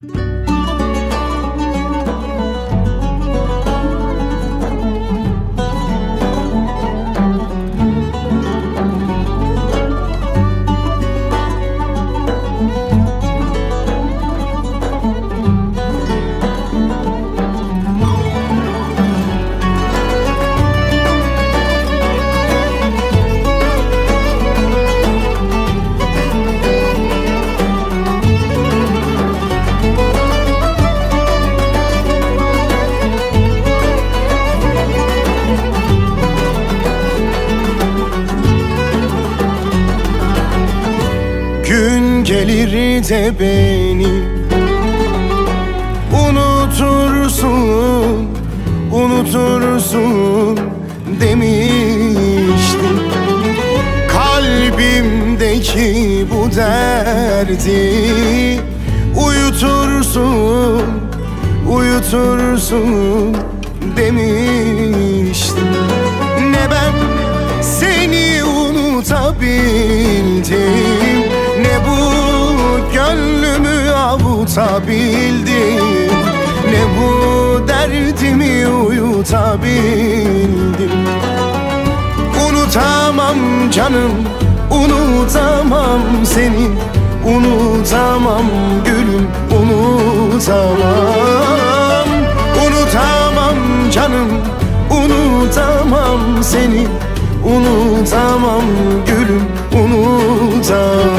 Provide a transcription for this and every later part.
Música gelir de beni. Unutursun, unutursun demiştim. Kalbimdeki bu derdi Uyutursun, uyutursun demiştim. Ne ben seni unutabildim avutabildim Ne bu derdimi uyutabildim? Unutamam canım, unutamam seni. Unutamam gülüm, unutamam. Unutamam canım, unutamam seni. Unutamam gülüm, Unutamam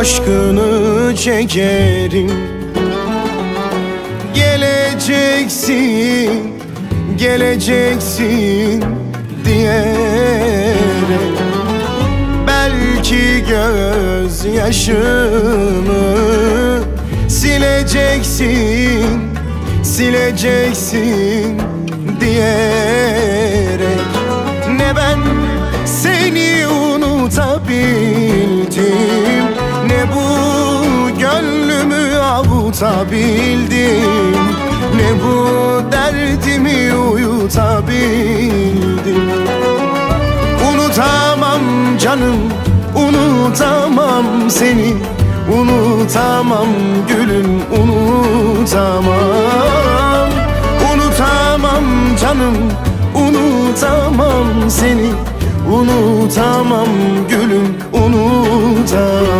aşkını çekerim. Geleceksin, geleceksin diyerek. Belki gözyaşımı sileceksin, sileceksin diyerek avutabildim Ne bu derdimi uyutabildim? Unutamam canım, unutamam seni. Unutamam gülüm, unutamam. Unutamam